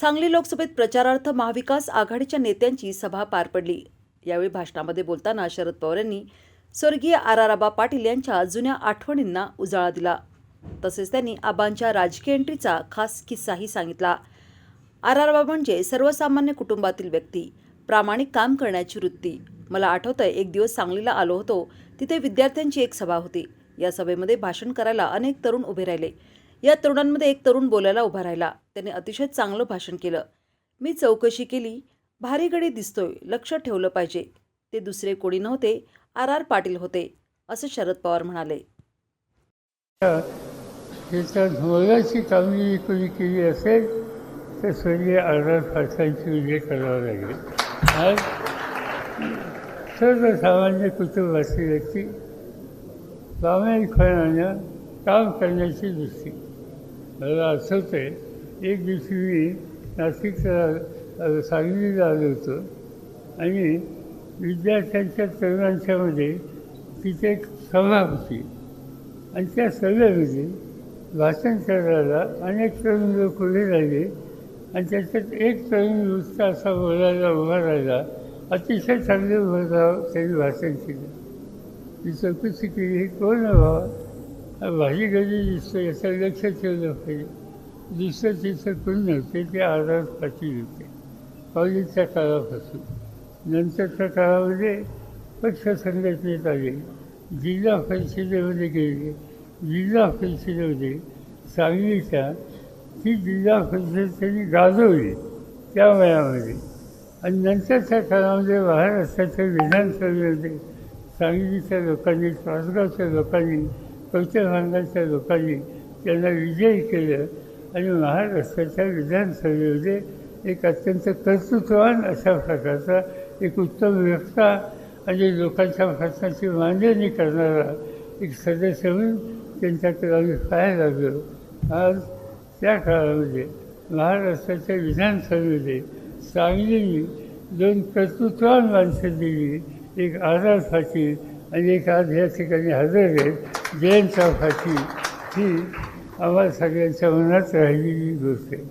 सांगली लोकसभेत प्रचारार्थ महाविकास आघाडीच्या नेत्यांची सभा पार पडली. यावेळी भाषणामध्ये बोलताना शरद पवार यांनी स्वर्गीय आर आर आबा पाटील यांच्या जुन्या आठवणींना उजाळा दिला. तसेच त्यांनी आबांच्या राजकीय एंट्रीचा खास किस्साही सांगितला. आर आर आबा म्हणजे सर्वसामान्य कुटुंबातील व्यक्ती प्रामाणिक काम करण्याची वृत्ती. मला आठवतंय एक दिवस सांगलीला आलो होतो तिथे विद्यार्थ्यांची एक सभा होती. या सभेमध्ये भाषण करायला अनेक तरुण उभे राहिले. या तरुणांमध्ये एक तरुण बोलायला उभा राहिला. त्याने अतिशय चांगलं भाषण केलं. मी चौकशी केली. भारी गडी दिसतोय. लक्ष ठेवलं पाहिजे. ते दुसरे कोणी नव्हते. आर आर पाटील होते असं शरद पवार म्हणाले. त्याच्यात कामगिरी कोणी केली असेल तर स्वर्गीय आर पाटलांची उल्लेख करावा लागेल. आज सर्वसामान्य कुटुंबातील व्यक्ती प्रामाणिकपणानं काम करण्याची दृष्टी. मला आठवतं आहे एक दिवशी मी नाशिक सांगलीला आलो होतो आणि विद्यार्थ्यांच्या तरुणांच्यामध्ये तिथे एक सभा होती. आणि त्या सभेमध्ये भाषण करायला अनेक तरुण लोक उभे राहिले आणि त्याच्यात एक तरुण नुसता असा बोलायला उभा राहिला. अतिशय चांगले बोलराव त्यांनी भाषण केलं. मी चौकशी केली हे कोण आहे भाजी गजी दिसतो याचं लक्ष ठेवलं पाहिजे दुसरं तिथं कोण नव्हते ते आधार पाठी होते कॉलेजच्या काळापासून नंतरच्या काळामध्ये पक्ष संघटनेत आले जिल्हा परिषदेमध्ये गेले जिल्हा परिषदेमध्ये सांगलीच्या ती जिल्हा परिषद त्यांनी गाजवली त्या वयामध्ये आणि नंतरच्या काळामध्ये महाराष्ट्राच्या विधानसभेमध्ये सांगलीच्या लोकांनी तासगावच्या लोकांनी कवचभांगाच्या लोकांनी त्यांना विजयी केलं. आणि महाराष्ट्राच्या विधानसभेमध्ये एक अत्यंत कर्तृत्ववान अशा प्रकारचा एक उत्तम व्यक्ता आणि लोकांच्या प्रश्नाची मांडणी करणारा एक सदस्य म्हणून त्यांच्याकडे आम्ही पाहायला लागलो. आज त्या काळामध्ये महाराष्ट्राच्या विधानसभेमध्ये सांगलीने दोन कर्तृत्ववान माणसं दिली. एक आझाद पाटील आणि एक आज या ठिकाणी हजर आहेत जैन चौकाची ही आम्हाला सगळ्यांच्या मनात राहिलेली गोष्ट आहे.